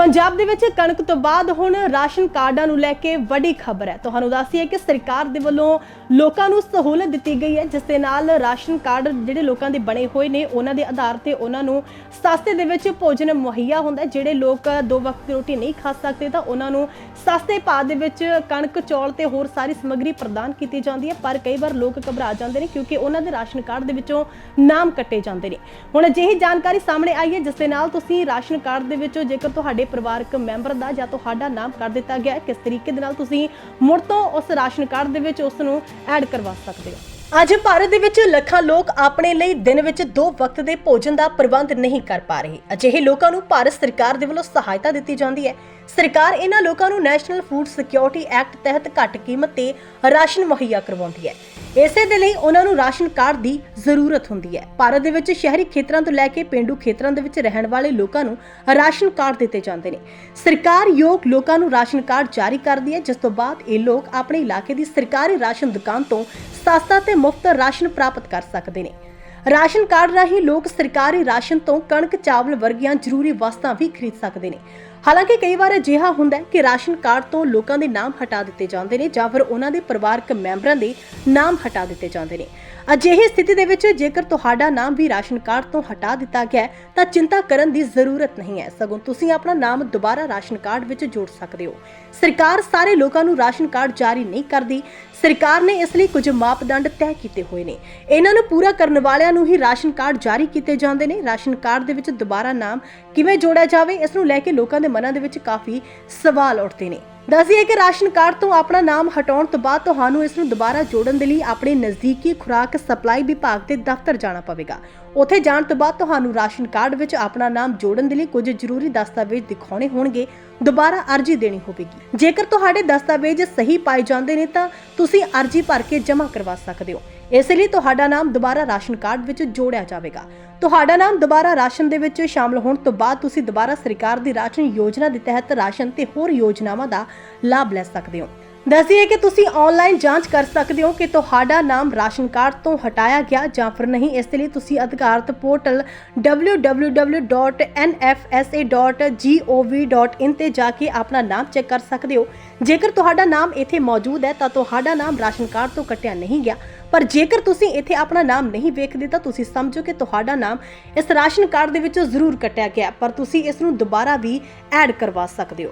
ਪੰਜਾਬ ਦੇ ਵਿੱਚ ਕਣਕ ਤੋਂ ਬਾਅਦ ਹੁਣ ਰਾਸ਼ਨ ਕਾਰਡਾਂ ਨੂੰ ਲੈ ਕੇ ਵੱਡੀ ਖਬਰ ਹੈ। ਤੁਹਾਨੂੰ ਦੱਸੀਏ ਕਿ ਸਰਕਾਰ ਦੇ ਵੱਲੋਂ ਲੋਕਾਂ ਨੂੰ ਸਹੂਲਤ ਦਿੱਤੀ ਗਈ ਹੈ, ਜਿਸ ਦੇ ਨਾਲ ਰਾਸ਼ਨ ਕਾਰਡ ਜਿਹੜੇ ਲੋਕਾਂ ਦੇ ਬਣੇ ਹੋਏ ਨੇ, ਉਹਨਾਂ ਦੇ ਆਧਾਰ ਤੇ ਉਹਨਾਂ ਨੂੰ ਸਸਤੇ ਦੇ ਵਿੱਚ ਭੋਜਨ ਮੁਹੱਈਆ ਹੁੰਦਾ ਜਿਹੜੇ ਲੋਕ ਦੋ ਵਕਤ ਦੀ ਰੋਟੀ ਨਹੀਂ ਖਾ ਸਕਦੇ, ਤਾਂ ਉਹਨਾਂ ਨੂੰ ਸਸਤੇ ਭਾਅ ਦੇ ਵਿੱਚ ਕਣਕ, ਚੌਲ ਤੇ ਹੋਰ ਸਾਰੀ ਸਮੱਗਰੀ ਪ੍ਰਦਾਨ ਕੀਤੀ ਜਾਂਦੀ ਹੈ। ਪਰ ਕਈ ਵਾਰ ਲੋਕ ਘਬਰਾ ਜਾਂਦੇ ਨੇ, ਕਿਉਂਕਿ ਉਹਨਾਂ ਦੇ ਰਾਸ਼ਨ ਕਾਰਡ ਦੇ ਵਿੱਚੋਂ ਨਾਮ ਕੱਟੇ ਜਾਂਦੇ ਨੇ। ਹੁਣ ਅਜਿਹੀ ਜਾਣਕਾਰੀ ਸਾਹਮਣੇ ਆਈ ਹੈ, ਜਿਸ ਦੇ ਨਾਲ ਤੁਸੀਂ ਰਾਸ਼ਨ ਕਾਰਡ ਦੇ ਵਿੱਚੋਂ ਜੇਕਰ ਤੁਹਾਡੇ ਪਰਿਵਾਰਕ ਮੈਂਬਰ ਦਾ ਜਾਂ ਤੁਹਾਡਾ ਨਾਮ ਕਰ ਦਿੱਤਾ ਗਿਆ ਕਿਸ ਤਰੀਕੇ ਦੇ ਨਾਲ ਤੁਸੀਂ ਮੁੜ ਤੋਂ ਉਸ ਰਾਸ਼ਨ ਕਾਰਡ ਦੇ ਵਿੱਚ ਉਸ ਨੂੰ ਐਡ ਕਰਵਾ ਸਕਦੇ ਹੋ? ਅੱਜ ਭਾਰਤ ਦੇ ਵਿੱਚ ਲੱਖਾਂ ਲੋਕ ਆਪਣੇ ਲਈ ਦਿਨ ਵਿੱਚ ਦੋ ਵਕਤ ਦੇ ਭੋਜਨ ਦਾ ਪ੍ਰਬੰਧ ਨਹੀਂ ਕਰ ਪਾ ਰਹੇ। ਅਜਿਹੇ ਲੋਕਾਂ ਨੂੰ ਭਾਰਤ ਸਰਕਾਰ ਦੇ ਵੱਲੋਂ ਸਹਾਇਤਾ ਦਿੱਤੀ ਜਾਂਦੀ ਹੈ। ਸਰਕਾਰ ਇਹਨਾਂ ਲੋਕਾਂ ਨੂੰ ਨੈਸ਼ਨਲ ਫੂਡ ਸਿਕਿਉਰਿਟੀ ਐਕਟ ਤਹਿਤ ਘੱਟ ਕੀਮਤ ਤੇ ਰਾਸ਼ਨ ਮੁਹੱਈਆ ਕਰਵਾਉਂਦੀ ਹੈ। ਇਸੇ ਦੇ ਲਈ ਉਹਨਾਂ ਨੂੰ ਰਾਸ਼ਨ ਕਾਰਡ ਦੀ ਜ਼ਰੂਰਤ ਹੁੰਦੀ ਹੈ। ਭਾਰਤ ਦੇ ਵਿੱਚ ਸ਼ਹਿਰੀ ਖੇਤਰਾਂ ਤੋਂ ਲੈ ਕੇ ਪਿੰਡੂ ਖੇਤਰਾਂ ਦੇ ਵਿੱਚ ਰਹਿਣ ਵਾਲੇ ਲੋਕਾਂ ਨੂੰ ਰਾਸ਼ਨ ਕਾਰਡ ਦਿੱਤੇ ਜਾਂਦੇ ਨੇ। ਸਰਕਾਰ ਯੋਗ ਲੋਕਾਂ ਨੂੰ ਰਾਸ਼ਨ ਕਾਰਡ ਜਾਰੀ ਕਰਦੀ ਹੈ, ਜਿਸ ਤੋਂ ਬਾਅਦ ਇਹ ਲੋਕ ਆਪਣੇ ਇਲਾਕੇ ਦੀ ਸਰਕਾਰੀ ਰਾਸ਼ਨ ਦੁਕਾਨ ਤੋਂ ਸਸਤਾ ਤੇ ਮੁਫਤ ਰਾਸ਼ਨ ਪ੍ਰਾਪਤ ਕਰ ਸਕਦੇ ਨੇ। ਰਾਸ਼ਨ ਕਾਰਡ ਰਾਹੀਂ ਲੋਕ ਸਰਕਾਰੀ ਰਾਸ਼ਨ ਤੋਂ ਕਣਕ, ਚਾਵਲ ਵਰਗੀਆਂ ਜ਼ਰੂਰੀ ਵਸਤਾਂ ਵੀ ਖਰੀਦ ਸਕਦੇ ਨੇ। ਹਾਲਾਂਕਿ ਕਈ ਵਾਰ ਅਜਿਹਾ ਹੁੰਦਾ ਹੈ ਕਿ ਰਾਸ਼ਨ ਕਾਰਡ ਤੋਂ ਲੋਕਾਂ ਦੇ ਨਾਮ ਹਟਾ ਦਿੱਤੇ ਜਾਂਦੇ ਨੇ ਜਾਂ ਫਿਰ ਉਹਨਾਂ ਦੇ ਪਰਿਵਾਰਕ ਮੈਂਬਰਾਂ ਦੇ ਨਾਮ ਹਟਾ ਦਿੱਤੇ ਜਾਂਦੇ ਨੇ। ਅਜਿਹੀ ਸਥਿਤੀ ਦੇ ਵਿੱਚ ਜੇਕਰ ਤੁਹਾਡਾ ਨਾਮ ਵੀ ਰਾਸ਼ਨ ਕਾਰਡ ਤੋਂ ਹਟਾ ਦਿੱਤਾ ਗਿਆ ਤਾਂ ਚਿੰਤਾ ਕਰਨ ਦੀ ਜ਼ਰੂਰਤ ਨਹੀਂ ਹੈ। ਸਗੋਂ ਤੁਸੀਂ ਆਪਣਾ ਨਾਮ ਦੁਬਾਰਾ ਰਾਸ਼ਨ ਕਾਰਡ ਵਿੱਚ ਜੋੜ ਸਕਦੇ ਹੋ। ਸਰਕਾਰ ਸਾਰੇ ਲੋਕਾਂ ਨੂੰ ਰਾਸ਼ਨ ਕਾਰਡ ਜਾਰੀ ਨਹੀਂ ਕਰਦੀ। ਸਰਕਾਰ ਨੇ ਇਸ ਲਈ ਕੁਝ ਮਾਪਦੰਡ ਤੈਅ ਕੀਤੇ ਹੋਏ ਨੇ। ਇਹਨਾਂ ਨੂੰ ਪੂਰਾ ਕਰਨ ਵਾਲਿਆਂ ਨੂੰ ਹੀ ਰਾਸ਼ਨ ਕਾਰਡ ਜਾਰੀ ਕੀਤੇ ਜਾਂਦੇ ਨੇ। ਰਾਸ਼ਨ ਕਾਰਡ ਦੇ ਵਿੱਚ ਦੁਬਾਰਾ ਨਾਮ ਕਿਵੇਂ ਜੋੜਿਆ ਜਾਵੇ, ਇਸ ਨੂੰ ਲੈ ਕੇ ਲੋਕਾਂ ਦੇ ਮਨਾਂ ਦੇ ਵਿੱਚ ਕਾਫੀ ਸਵਾਲ ਉੱਠਦੇ ਨੇ। ਦੱਸੀਏ ਕਿ ਰਾਸ਼ਨ ਕਾਰਡ ਤੋਂ ਆਪਣਾ ਨਾਮ ਹਟਾਉਣ ਤੋਂ ਬਾਅਦ ਤੁਹਾਨੂੰ ਇਸ ਨੂੰ ਦੁਬਾਰਾ ਜੋੜਨ ਦੇ ਲਈ ਆਪਣੇ ਨਜ਼ਦੀਕੀ ਖੁਰਾਕ ਸਪਲਾਈ ਵਿਭਾਗ ਦੇ ਦਫ਼ਤਰ ਜਾਣਾ ਪਵੇਗਾ। ਉੱਥੇ ਜਾਣ ਤੋਂ ਬਾਅਦ ਤੁਹਾਨੂੰ ਰਾਸ਼ਨ ਕਾਰਡ ਵਿੱਚ ਆਪਣਾ ਨਾਮ ਜੋੜਨ ਦੇ ਲਈ ਕੁਝ ਜ਼ਰੂਰੀ ਦਸਤਾਵੇਜ਼ ਦਿਖਾਉਣੇ ਹੋਣਗੇ। ਦੁਬਾਰਾ ਅਰਜ਼ੀ ਦੇਣੀ ਹੋਵੇਗੀ। ਜੇਕਰ ਤੁਹਾਡੇ ਦਸਤਾਵੇਜ਼ ਸਹੀ ਪਾਏ ਜਾਂਦੇ ਨੇ ਤਾਂ ਤੁਸੀਂ ਅਰਜ਼ੀ ਭਰ ਕੇ ਜਮ੍ਹਾਂ ਕਰਵਾ ਸਕਦੇ ਹੋ। ਇਸ ਲਈ ਤੁਹਾਡਾ ਨਾਮ ਦੁਬਾਰਾ ਰਾਸ਼ਨ ਕਾਰਡ ਵਿੱਚ ਜੋੜਿਆ ਜਾਵੇਗਾ। ਤੁਹਾਡਾ ਨਾਮ ਦੁਬਾਰਾ ਰਾਸ਼ਨ ਦੇ ਵਿੱਚ ਸ਼ਾਮਲ ਹੋਣ ਤੋਂ ਬਾਅਦ ਤੁਸੀਂ ਦੁਬਾਰਾ ਸਰਕਾਰ ਦੀ ਰਾਸ਼ਨ ਯੋਜਨਾ ਦੇ ਤਹਿਤ ਰਾਸ਼ਨ ਤੇ ਹੋਰ ਯੋਜਨਾਵਾਂ ਦਾ ਲਾਭ ਲੈ ਸਕਦੇ ਹੋ। ਦੱਸੀਏ ਕਿ ਤੁਸੀਂ ਆਨਲਾਈਨ ਜਾਂਚ ਕਰ ਸਕਦੇ ਹੋ ਕਿ ਤੁਹਾਡਾ ਨਾਮ ਰਾਸ਼ਨ ਕਾਰਡ ਤੋਂ ਹਟਾਇਆ ਗਿਆ ਜਾਂ ਫਿਰ ਨਹੀਂ। ਇਸ ਲਈ ਤੁਸੀਂ ਅਧਿਕਾਰਤ ਪੋਰਟਲ www.nfsa.gov.in ਤੇ ਜਾ ਕੇ ਆਪਣਾ ਨਾਮ ਚੈੱਕ ਕਰ ਸਕਦੇ ਹੋ। ਜੇਕਰ ਤੁਹਾਡਾ ਨਾਮ ਇੱਥੇ ਮੌਜੂਦ ਹੈ ਤਾਂ ਤੁਹਾਡਾ ਨਾਮ ਰਾਸ਼ਨ ਕਾਰਡ ਤੋਂ ਕੱਟਿਆ ਨਹੀਂ ਗਿਆ। ਪਰ ਜੇਕਰ ਤੁਸੀਂ ਇੱਥੇ ਆਪਣਾ ਨਾਮ ਨਹੀਂ ਵੇਖਦੇ ਤਾਂ ਤੁਸੀਂ ਸਮਝੋ ਕਿ ਤੁਹਾਡਾ ਨਾਮ ਇਸ ਰਾਸ਼ਨ ਕਾਰਡ ਦੇ ਵਿੱਚੋਂ ਜ਼ਰੂਰ ਕੱਟਿਆ ਗਿਆ, ਪਰ ਤੁਸੀਂ ਇਸ ਨੂੰ ਦੁਬਾਰਾ ਵੀ ਐਡ ਕਰਵਾ ਸਕਦੇ ਹੋ।